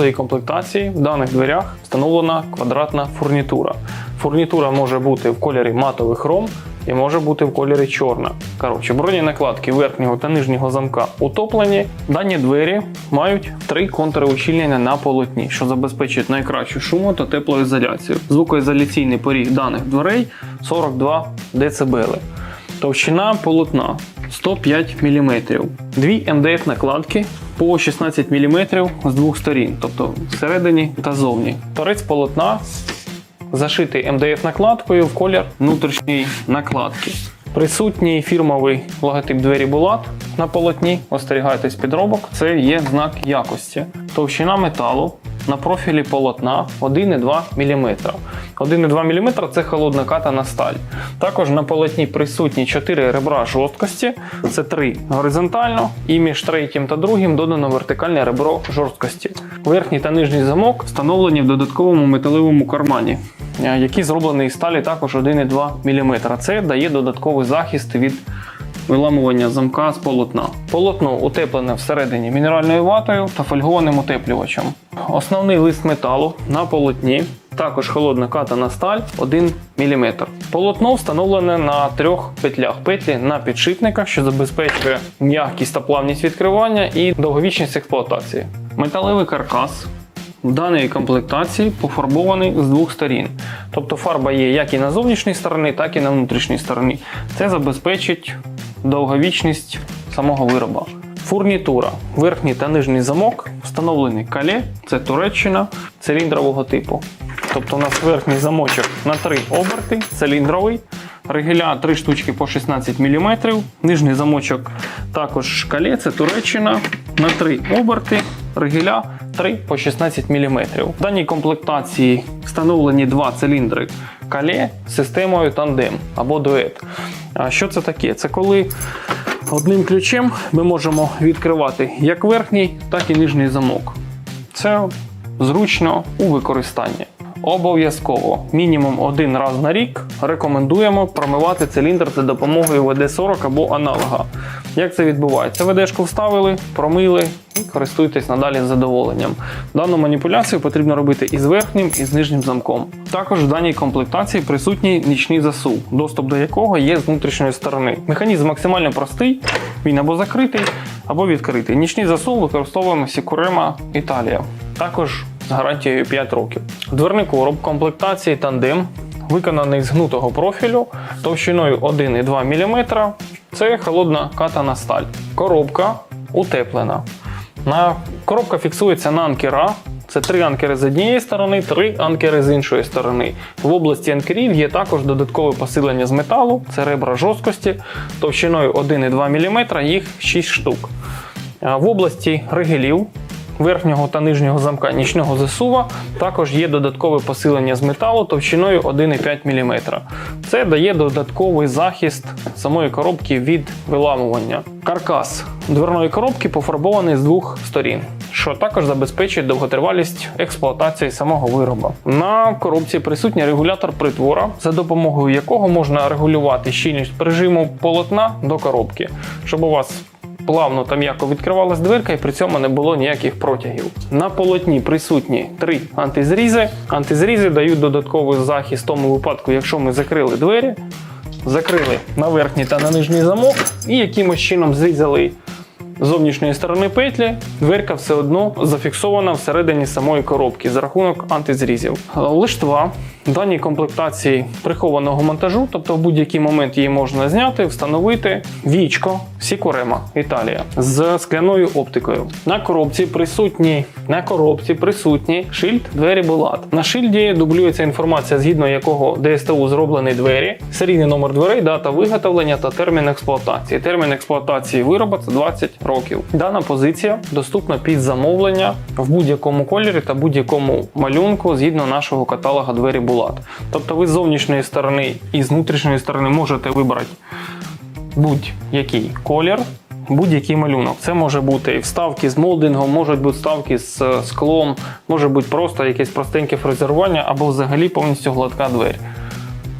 Базовій комплектації в даних дверях встановлена квадратна фурнітура. Фурнітура може бути в кольорі матовий хром і може бути в кольорі чорна. Коротше, броні накладки верхнього та нижнього замка утоплені. Дані двері мають три контури ущільнення на полотні, що забезпечують найкращу шуму та теплоізоляцію. Звукоізоляційний поріг даних дверей 42 дБ. Товщина полотна 105 мм. Дві МДФ накладки по 16 мм з двох сторін, тобто всередині та зовні. Торець полотна зашитий МДФ накладкою в колір внутрішньої накладки. Присутній фірмовий логотип двері Булат на полотні. Остерігайтесь підробок, це є знак якості. Товщина металу на профілі полотна 1,2 мм. 1,2 мм це холодна катана сталь. Також на полотні присутні 4 ребра жорсткості, це 3 горизонтально, і між третім та другим додано вертикальне ребро жорсткості. Верхній та нижній замок встановлені в додатковому металевому кармані, е, який зроблений із сталі також 1,2 мм. Це дає додатковий захист від виламування замка з полотна. Полотно утеплене всередині мінеральною ватою та фольгованим утеплювачем. Основний лист металу на полотні. Також холодна катана сталь 1 мм. Полотно встановлене на трьох петлях петлі на підшипниках, що забезпечує м'якість та плавність відкривання і довговічність експлуатації. Металевий каркас в даній комплектації пофарбований з двох сторін. Тобто фарба є як і на зовнішній стороні, так і на внутрішній стороні. Це забезпечить довговічність самого вироба. Фурнітура. Верхній та нижній замок встановлений кале, це Туреччина циліндрового типу. Тобто у нас верхній замочок на 3 оберти, циліндровий. Регіля 3 штучки по 16 мм. Нижній замочок також кале, це Туреччина на 3 оберти. Регіля 3 по 16 мм. В даній комплектації встановлені два циліндри кале з системою тандем або дует. А що це таке? Це коли одним ключем ми можемо відкривати як верхній, так і нижній замок. Це зручно у використанні. Обов'язково мінімум один раз на рік рекомендуємо промивати циліндр за допомогою ВД-40 або аналога. Як це відбувається? ВДшку вставили, промили і користуйтесь надалі з задоволенням. Дану маніпуляцію потрібно робити і з верхнім, і з нижнім замком. Також в даній комплектації присутній нічний засув, доступ до якого є з внутрішньої сторони. Механізм максимально простий, він або закритий, або відкритий. Нічний засув використовуємо Сікурема Італія. Також гарантією 5 років. Дверний короб комплектації тандем виконаний з гнутого профілю товщиною 1,2 мм. Це холодна катана сталь. Коробка утеплена. На коробка фіксується на анкера. Це три анкери з однієї сторони, три анкери з іншої сторони. В області анкерів є також додаткове посилення з металу, це ребра жорсткості товщиною 1,2 мм, їх 6 штук. В області ригелів верхнього та нижнього замка нічного засува також є додаткове посилення з металу товщиною 1,5 мм. Це дає додатковий захист самої коробки від виламування. Каркас дверної коробки пофарбований з двох сторін. Що також забезпечує довготривалість експлуатації самого вироба. На коробці присутній регулятор притвора, за допомогою якого можна регулювати щільність прижиму полотна до коробки, щоб у вас плавно та м'яко відкривалась дверка і при цьому не було ніяких протягів. На полотні присутні три антизрізи. Антизрізи дають додатковий захист в тому випадку, якщо ми закрили двері, закрили на верхній та на нижній замок і якимось чином зрізали зовнішньої сторони петлі, дверка все одно зафіксована всередині самої коробки за рахунок антизрізів. Лиштва в даній комплектації прихованого монтажу, тобто в будь-який момент її можна зняти, встановити вічко Сікурема Італія з скляною оптикою. На коробці присутній на коробці присутній шильд двері Булат. На шильді дублюється інформація, згідно якого ДСТУ зроблені двері, серійний номер дверей, дата виготовлення та термін експлуатації. Термін експлуатації вироба це 20 років. Років. Дана позиція доступна під замовлення в будь-якому кольорі та будь-якому малюнку згідно нашого каталога двері Булат. Тобто ви з зовнішньої сторони і з внутрішньої сторони можете вибрати будь-який колір. Будь-який малюнок. Це може бути і вставки з молдингом, можуть бути вставки з е, склом, може бути просто якесь простеньке фрезерування або взагалі повністю гладка двері.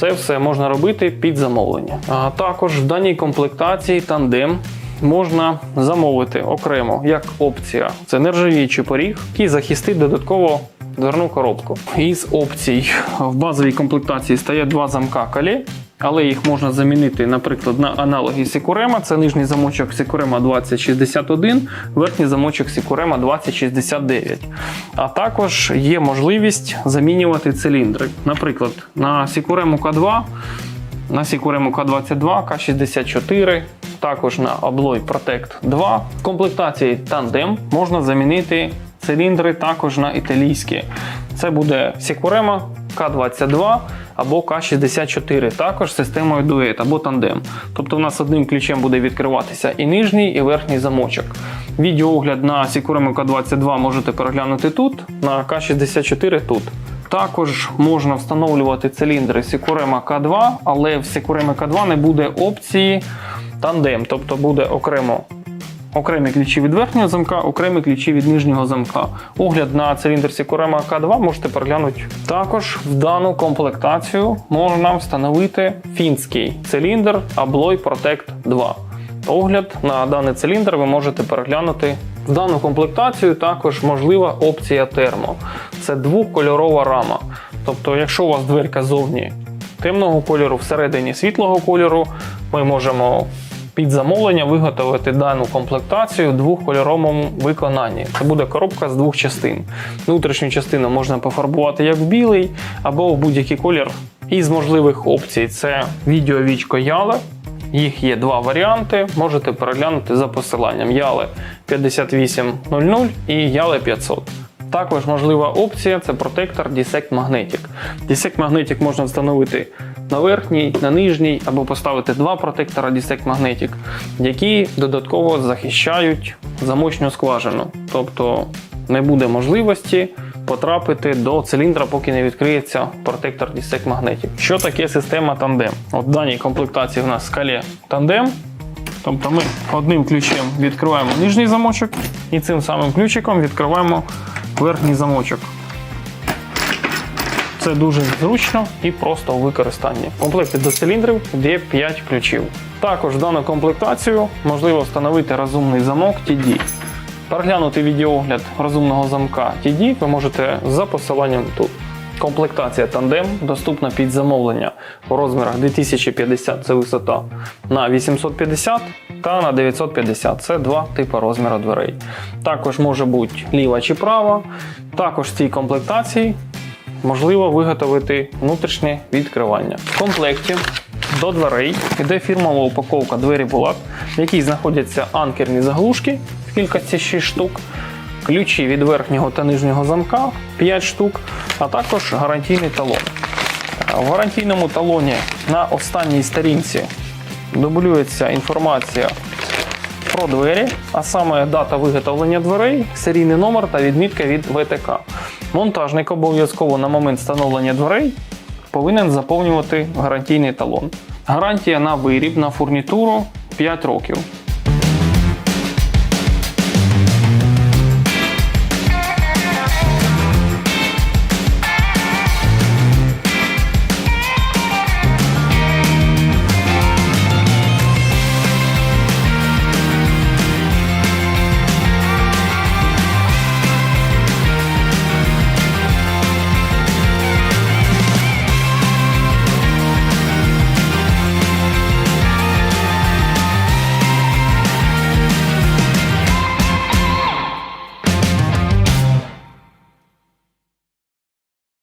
Це все можна робити під замовлення. А також в даній комплектації тандем можна замовити окремо як опція. Це нержавіючий поріг, який захистить додатково дверну коробку. Із опцій в базовій комплектації стає два замка кале, але їх можна замінити, наприклад, на аналоги Секурема. Це нижній замочок Секурема 2061, верхній замочок Секурема 2069. А також є можливість замінювати циліндри. Наприклад, на Секурему К2, на Секурему К22, К64, також на Abloy Protect 2. В комплектації тандем можна замінити циліндри також на італійські. Це буде Секурема К22 або К64, також системою дует або тандем. Тобто у нас одним ключем буде відкриватися і нижній, і верхній замочок. Відеоогляд на Секурему К22 можете переглянути тут, на К64 тут. Також можна встановлювати циліндри Секурема К2, але в Секурема К2 не буде опції тандем, тобто буде окремо окремі ключі від верхнього замка, окремі ключі від нижнього замка. Огляд на циліндр Секурема К2 можете переглянути. Також в дану комплектацію можна встановити фінський циліндр Abloy Protect 2. Огляд на даний циліндр ви можете переглянути. В дану комплектацію також можлива опція термо. Це двокольорова рама. Тобто, якщо у вас дверка зовні темного кольору, всередині світлого кольору, ми можемо під замовлення виготовити дану комплектацію в двохкольоровому виконанні. Це буде коробка з двох частин. Внутрішню частину можна пофарбувати як в білий або в будь-який колір. Із можливих опцій це відеовічко Яле. Їх є два варіанти. Можете переглянути за посиланням Яле 5800 і Яле 500. Також можлива опція це протектор Dissect Magnetic. Dissect Magnetic можна встановити на верхній, на нижній, або поставити два протектора Dissect Magnetic, які додатково захищають замочну скважину. Тобто не буде можливості потрапити до циліндра, поки не відкриється протектор Dissect Magnetic. Що таке система тандем? От в даній комплектації в нас скалі тандем. Тобто ми одним ключем відкриваємо нижній замочок і цим самим ключиком відкриваємо верхній замочок. Це дуже зручно і просто у використанні. В комплекті до циліндрів є 5 ключів. Також дану комплектацію можливо встановити розумний замок TD. Переглянути відеоогляд розумного замка TD ви можете за посиланням тут. Комплектація тандем доступна під замовлення у розмірах 2050 це висота на 850 та на 950 це два типи розміру дверей. Також може бути ліва чи права. Також в цій комплектації можливо виготовити внутрішнє відкривання. В комплекті до дверей йде фірмова упаковка двері Булат, в якій знаходяться анкерні заглушки в кількості 6 штук, ключі від верхнього та нижнього замка 5 штук, а також гарантійний талон. В гарантійному талоні на останній сторінці дублюється інформація про двері, а саме дата виготовлення дверей, серійний номер та відмітка від ВТК. Монтажник обов'язково на момент встановлення дверей повинен заповнювати гарантійний талон. Гарантія на виріб на фурнітуру 5 років.